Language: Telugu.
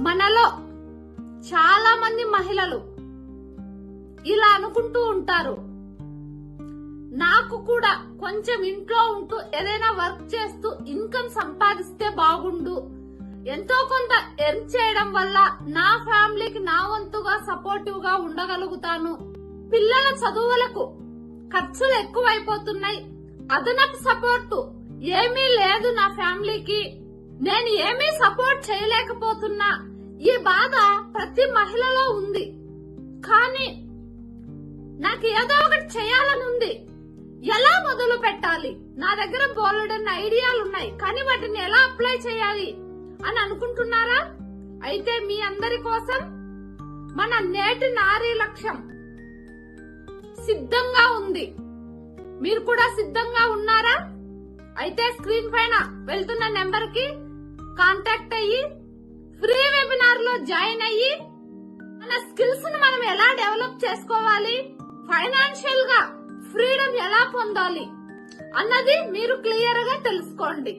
మనలో చాలా మంది మహిళలు ఇలా అనుకుంటూ ఉంటారు. నాకు కూడా కొంచెం ఇంట్లో ఉంటూ ఏదైనా వర్క్ చేస్తూ ఇన్కమ్ సంపాదిస్తే బాగుండు. ఎంతో కొంత ఎర్న్ చేయడం వల్ల నా ఫ్యామిలీకి నా వంతుగా సపోర్టివ్గా ఉండగలుగుతాను. పిల్లల చదువులకు ఖర్చులు ఎక్కువైపోతున్నాయి. అదనపు సపోర్టు ఏమీ లేదు నా ఫ్యామిలీకి. నేను ఏమీ సపోర్ట్ చేయలేకపోతున్నా. ఈ బాధ ప్రతి మహిళలో ఉంది. కానీ నాకు ఏదో ఒకటి చేయాలని ఉంది. ఎలా మొదలు పెట్టాలి? నా దగ్గర బోలెడన్న ఐడియాలు ఉన్నాయి. కానీ వాటిని ఎలా అప్లై చేయాలి అని అనుకుంటున్నారా? అయితే మీ అందరి కోసం మన నేటి నారీ లక్ష్యం సిద్ధంగా ఉంది. మీరు కూడా సిద్ధంగా ఉన్నారా? అయితే స్క్రీన్ పైన వెళ్తున్న నెంబర్కి కాంటాక్ట్ అయ్యి ఫ్రీ వెబినార్లో జాయిన్ అయ్యి మన స్కిల్స్ను మనం ఎలా డెవలప్ చేసుకోవాలి? ఫైనాన్షియల్గా ఫ్రీడమ్ ఎలా పొందాలి? అన్నది మీరు క్లియర్గా తెలుసుకోండి.